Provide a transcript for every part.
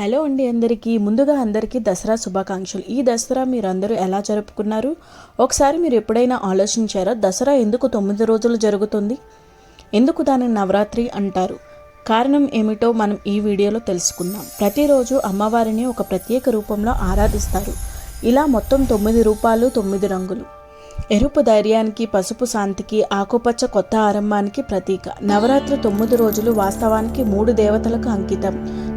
Hello అండి అందరికీ. ముందుగా అందరికీ దసరా శుభాకాంక్షలు. ఈ దసరా మీరందరూ ఎలా జరుపుకున్నారు? ఒకసారి మీరు ఎప్పుడైనా ఆలోచించారా దసరా ఎందుకు తొమ్మిది రోజులు జరుగుతుంది? ఎందుకు దానిని నవరాత్రి అంటారు? కారణం ఏమిటో మనం ఈ వీడియోలో తెలుసుకుందాం. ప్రతిరోజు అమ్మవారిని ఒక ప్రత్యేక రూపంలో ఆరాధిస్తారు. ఇలా మొత్తం తొమ్మిది రూపాలు తొమ్మిది రంగులు. ఎరుపు ధైర్యానికి పసుపు శాంతికి ఆకుపచ్చ కొత్త ఆరంభానికి ప్రతీక. నవరాత్రి తొమ్మిది రోజులు వాస్తవానికి మూడు దేవతలకు అంకితం.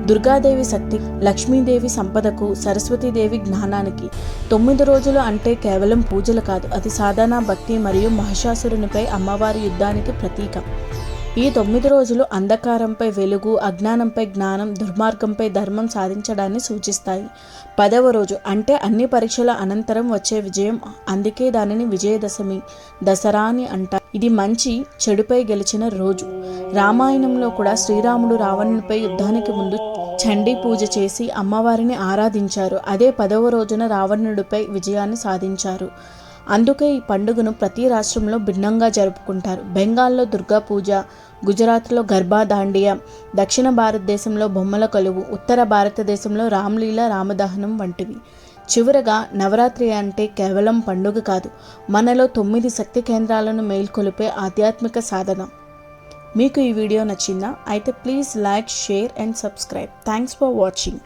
దుర్గాదేవి శక్తి లక్ష్మీదేవి సంపదకు సరస్వతీదేవి జ్ఞానానికి. తొమ్మిది రోజులు అంటే కేవలం పూజలు కాదు అది సాధన భక్తి మరియు మహిషాసురునిపై అమ్మవారి యుద్ధానికి ప్రతీక. ఈ తొమ్మిది రోజులు అంధకారంపై వెలుగు అజ్ఞానంపై జ్ఞానం దుర్మార్గంపై ధర్మం సాధించడాన్ని సూచిస్తాయి. పదవ రోజు అంటే అన్ని పరీక్షల అనంతరం వచ్చే విజయం. అందుకే దానిని విజయదశమి దసరా అని అంటారు. ఇది మంచి చెడుపై గెలిచిన రోజు. రామాయణంలో కూడా శ్రీరాముడు రావణునిపై యుద్ధానికి ముందు చండీ పూజ చేసి అమ్మవారిని ఆరాధించారు. అదే పదవ రోజున రావణుడిపై విజయాన్ని సాధించారు. అందుకే ఈ పండుగను ప్రతి రాష్ట్రంలో భిన్నంగా జరుపుకుంటారు. బెంగాల్లో దుర్గా పూజ గుజరాత్లో గర్భా దాండియా దక్షిణ భారతదేశంలో బొమ్మల కొలువు ఉత్తర భారతదేశంలో రామ్లీల రామదహనం వంటివి. చివరగా నవరాత్రి అంటే కేవలం పండుగ కాదు మనలో తొమ్మిది శక్తి కేంద్రాలను మేల్కొలిపే ఆధ్యాత్మిక సాధన. మీకు ఈ వీడియో నచ్చిందా? అయితే please like share and subscribe. Thanks for watching.